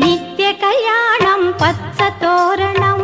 నిత్య కళ్యాణం పచ్చ తోరణం